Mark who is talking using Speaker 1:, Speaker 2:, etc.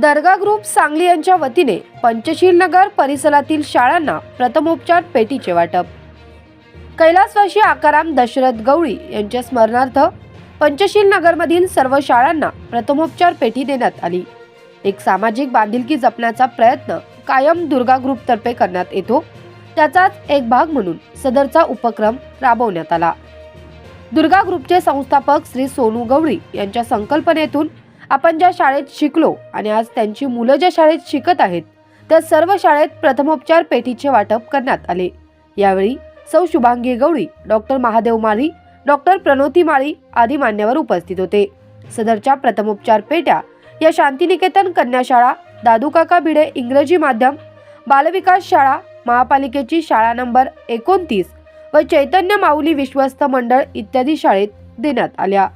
Speaker 1: दर्गा group Sangli यांच्या वतीने पंचशील नगर परिसरातील शाळांना प्रथमोपचार पेटीचे वाटप. कैलासवासी आकाराम दशरथ गवळी यांच्या स्मरणार्थ पंचशील नगरमधील सर्व शाळांना प्रथमोपचार पेटी देण्यात आली. एक सामाजिक बांधिलकी जपण्याचा प्रयत्न कायम दुर्गा ग्रुपतर्फे करण्यात येतो. त्याचाच एक भाग म्हणून सदरचा उपक्रम राबवण्यात आला. दुर्गा ग्रुपचे संस्थापक श्री सोनू गवळी यांच्या संकल्पनेतून आपण ज्या शाळेत शिकलो आणि आज त्यांची मुलं ज्या शाळेत शिकत आहेत त्या सर्व शाळेत प्रथमोपचार पेटीचे वाटप करण्यात आले. यावेळी सौ शुभांगी गवळी डॉक्टर महादेव माळी डॉक्टर प्रणोती माळी आदी मान्यवर उपस्थित होते. सदरच्या प्रथमोपचार पेट्या या शांतिनिकेतन कन्या शाळा दादूकाका भिडे इंग्रजी माध्यम बालविकास शाळा महापालिकेची शाळा नंबर एकोणतीस व चैतन्य माऊली विश्वस्त मंडळ इत्यादी शाळेत देण्यात आल्या.